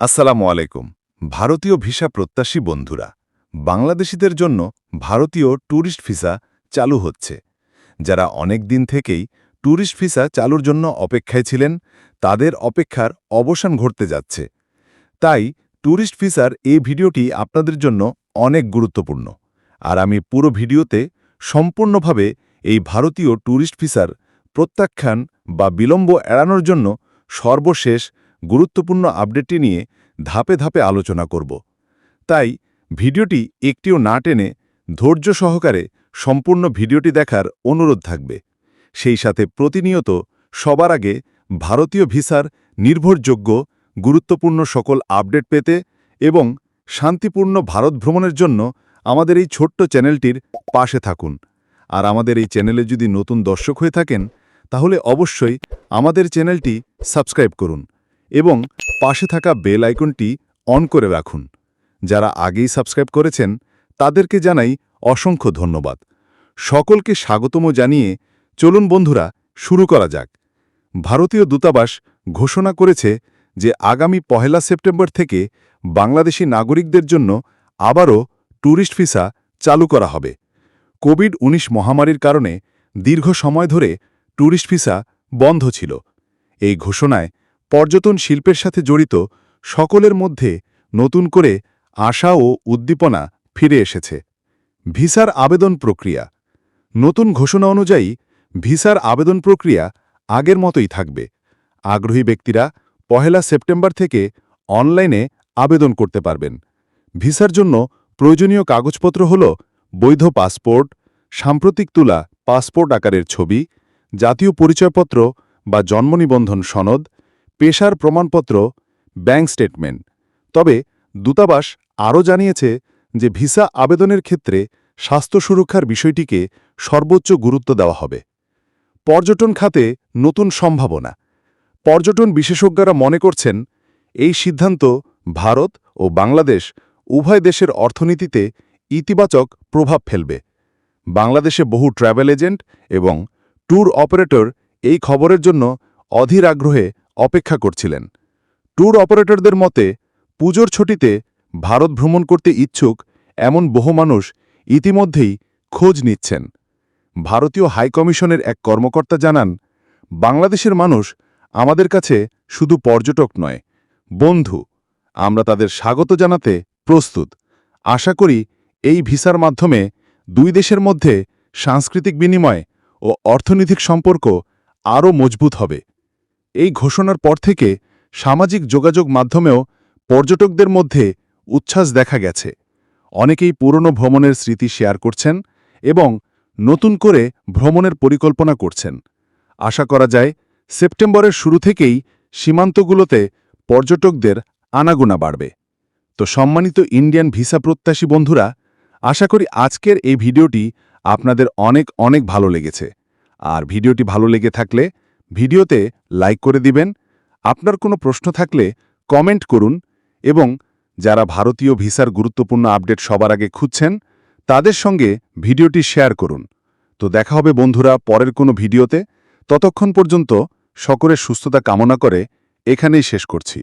আসসালামু আলাইকুম। ভারতীয় ভিসা প্রত্যাশী বন্ধুরা, বাংলাদেশিদের জন্য ভারতীয় ট্যুরিস্ট ভিসা চালু হচ্ছে। যারা অনেক দিন থেকেই ট্যুরিস্ট ভিসা চালুর জন্য অপেক্ষায় ছিলেন, তাদের অপেক্ষার অবসান ঘটতে যাচ্ছে। তাই ট্যুরিস্ট ভিসার এই ভিডিওটি আপনাদের জন্য অনেক গুরুত্বপূর্ণ। আর আমি পুরো ভিডিওতে সম্পূর্ণভাবে এই ভারতীয় ট্যুরিস্ট ভিসার প্রত্যাখ্যান বা বিলম্ব এড়ানোর জন্য সর্বশেষ গুরুত্বপূর্ণ আপডেটটি নিয়ে ধাপে ধাপে আলোচনা করব। তাই ভিডিওটি একটিও না টেনে ধৈর্য সহকারে সম্পূর্ণ ভিডিওটি দেখার অনুরোধ থাকবে। সেই সাথে প্রতিনিয়ত সবার আগে ভারতীয় ভিসার নির্ভরযোগ্য, গুরুত্বপূর্ণ সকল আপডেট পেতে এবং শান্তিপূর্ণ ভারত ভ্রমণের জন্য আমাদের এই ছোট্ট চ্যানেলটির পাশে থাকুন। আর আমাদের এই চ্যানেলে যদি নতুন দর্শক হয়ে থাকেন, তাহলে অবশ্যই আমাদের চ্যানেলটি সাবস্ক্রাইব করুন। এবং পাশে থাকা বেল আইকনটি অন করে রাখুন। যারা আগেই সাবস্ক্রাইব করেছেন, তাদেরকে জানাই অসংখ্য ধন্যবাদ। সকলকে স্বাগতম জানিয়ে চলুন বন্ধুরা, শুরু করা যাক। ভারতীয় দূতাবাস ঘোষণা করেছে যে আগামী পহেলা সেপ্টেম্বর থেকে বাংলাদেশি নাগরিকদের জন্য আবারও ট্যুরিস্ট ভিসা চালু করা হবে। কোভিড ১৯ মহামারীর কারণে দীর্ঘ সময় ধরে ট্যুরিস্ট ভিসা বন্ধ ছিল। এই ঘোষণায় পর্যটন শিল্পের সাথে জড়িত সকলের মধ্যে নতুন করে আশা ও উদ্দীপনা ফিরে এসেছে। ভিসার আবেদন প্রক্রিয়া। নতুন ঘোষণা অনুযায়ী, ভিসার আবেদন প্রক্রিয়া আগের মতোই থাকবে। আগ্রহী ব্যক্তিরা পহেলা সেপ্টেম্বর থেকে অনলাইনে আবেদন করতে পারবেন। ভিসার জন্য প্রয়োজনীয় কাগজপত্র হল বৈধ পাসপোর্ট, সাম্প্রতিক তুলা পাসপোর্ট আকারের ছবি, জাতীয় পরিচয়পত্র বা জন্মনিবন্ধন সনদ পেশার প্রমাণপত্র, ব্যাংক স্টেটমেন্ট। তবে দূতাবাস আরও জানিয়েছে যে ভিসা আবেদনের ক্ষেত্রে স্বাস্থ্য সুরক্ষার বিষয়টিকে সর্বোচ্চ গুরুত্ব দেওয়া হবে। পর্যটন খাতে নতুন সম্ভাবনা। পর্যটন বিশেষজ্ঞরা মনে করছেন, এই সিদ্ধান্ত ভারত ও বাংলাদেশ উভয় দেশের অর্থনীতিতে ইতিবাচক প্রভাব ফেলবে। বাংলাদেশে বহু ট্র্যাভেল এজেন্ট এবং ট্যুর অপারেটর এই খবরের জন্য অধীর আগ্রহে অপেক্ষা করছিলেন। ট্যুর অপারেটরদের মতে, পুজোর ছুটিতে ভারত ভ্রমণ করতে ইচ্ছুক এমন বহু মানুষ ইতিমধ্যেই খোঁজ নিচ্ছেন। ভারতীয় হাইকমিশনের এক কর্মকর্তা জানান, বাংলাদেশের মানুষ আমাদের কাছে শুধু পর্যটক নয়, বন্ধু। আমরা তাদের স্বাগত জানাতে প্রস্তুত। আশা করি এই ভিসার মাধ্যমে দুই দেশের মধ্যে সাংস্কৃতিক বিনিময় ও অর্থনৈতিক সম্পর্ক আরও মজবুত হবে। এই ঘোষণার পর থেকে সামাজিক যোগাযোগ মাধ্যমেও পর্যটকদের মধ্যে উচ্ছ্বাস দেখা গেছে। অনেকেই পুরনো ভ্রমণের স্মৃতি শেয়ার করছেন এবং নতুন করে ভ্রমণের পরিকল্পনা করছেন। আশা করা যায়, সেপ্টেম্বরের শুরু থেকেই সীমান্তগুলোতে পর্যটকদের আনাগোনা বাড়বে। তো সম্মানিত ইন্ডিয়ান ভিসা প্রত্যাশী বন্ধুরা, আশা করি আজকের এই ভিডিওটি আপনাদের অনেক অনেক ভালো লেগেছে। আর ভিডিওটি ভালো লেগে থাকলে ভিডিওতে লাইক করে দিবেন। আপনার কোনো প্রশ্ন থাকলে কমেন্ট করুন এবং যারা ভারতীয় ভিসার গুরুত্বপূর্ণ আপডেট সবার আগে খুঁজছেন, তাদের সঙ্গে ভিডিওটি শেয়ার করুন। তো দেখা হবে বন্ধুরা পরের কোনো ভিডিওতে। ততক্ষণ পর্যন্ত সকলের সুস্থতা কামনা করে এখানেই শেষ করছি।